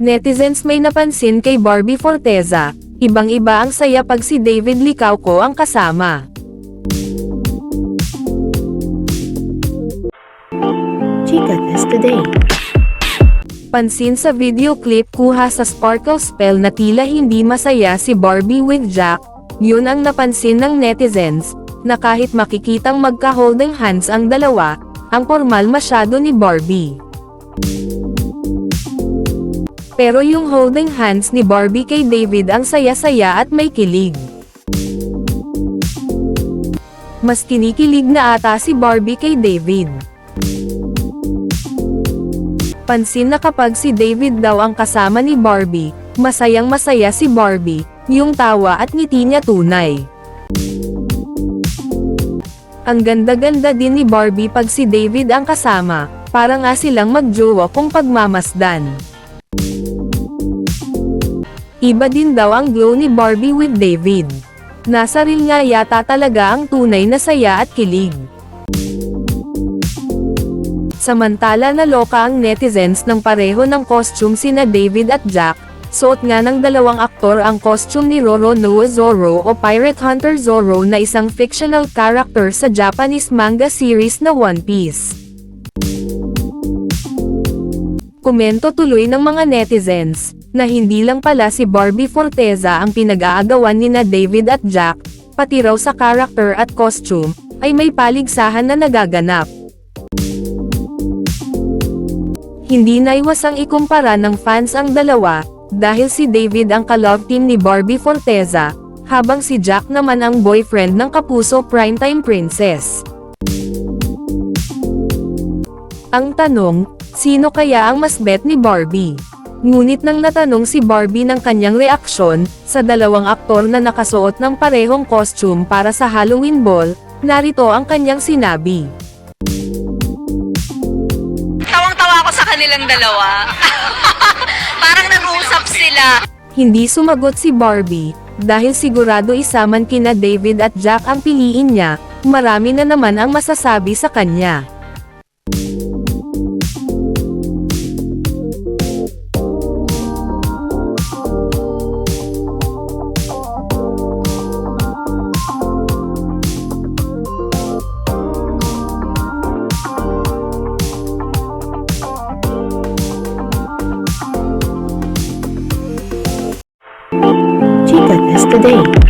Netizens may napansin kay Barbie Forteza, ibang-iba ang saya pag si David Licauco ang kasama. Chica Test Today. Pansin sa video clip kuha sa Sparkle Spell na tila hindi masaya si Barbie with Jack, yun ang napansin ng netizens, na kahit makikitang magka-holding hands ang dalawa, ang formal masyado ni Barbie. Pero yung holding hands ni Barbie kay David ang saya-saya at may kilig. Mas kinikilig na ata si Barbie kay David. Pansin na kapag si David daw ang kasama ni Barbie, masayang masaya si Barbie, yung tawa at ngiti niya tunay. Ang ganda-ganda din ni Barbie pag si David ang kasama, para nga silang magjowa kung pagmamasdan. Iba din daw ang glow ni Barbie with David. Nasa reel nga yata talaga ang tunay na saya at kilig. Samantala naloka ang netizens ng pareho ng costume sina David at Jack, suot nga ng dalawang aktor ang costume ni Roro Noah Zoro o Pirate Hunter Zoro na isang fictional character sa Japanese manga series na One Piece. Komento tuloy ng mga netizens, na hindi lang pala si Barbie Forteza ang pinag-aagawan ni na David at Jack, pati raw sa character at costume, ay may paligsahan na nagaganap. Hindi naiwasang ikumpara ng fans ang dalawa, dahil si David ang ka-love team ni Barbie Forteza, habang si Jack naman ang boyfriend ng kapuso primetime princess. Ang tanong, sino kaya ang mas bet ni Barbie? Ngunit nang natanong si Barbie ng kanyang reaksyon, sa dalawang aktor na nakasuot ng parehong costume para sa Halloween Ball, narito ang kanyang sinabi. Tawang-tawa ako sa kanilang dalawa. Parang nag-uusap sila. Hindi sumagot si Barbie, dahil sigurado isa man kina David at Jack ang piliin niya, marami na naman ang masasabi sa kanya. Today.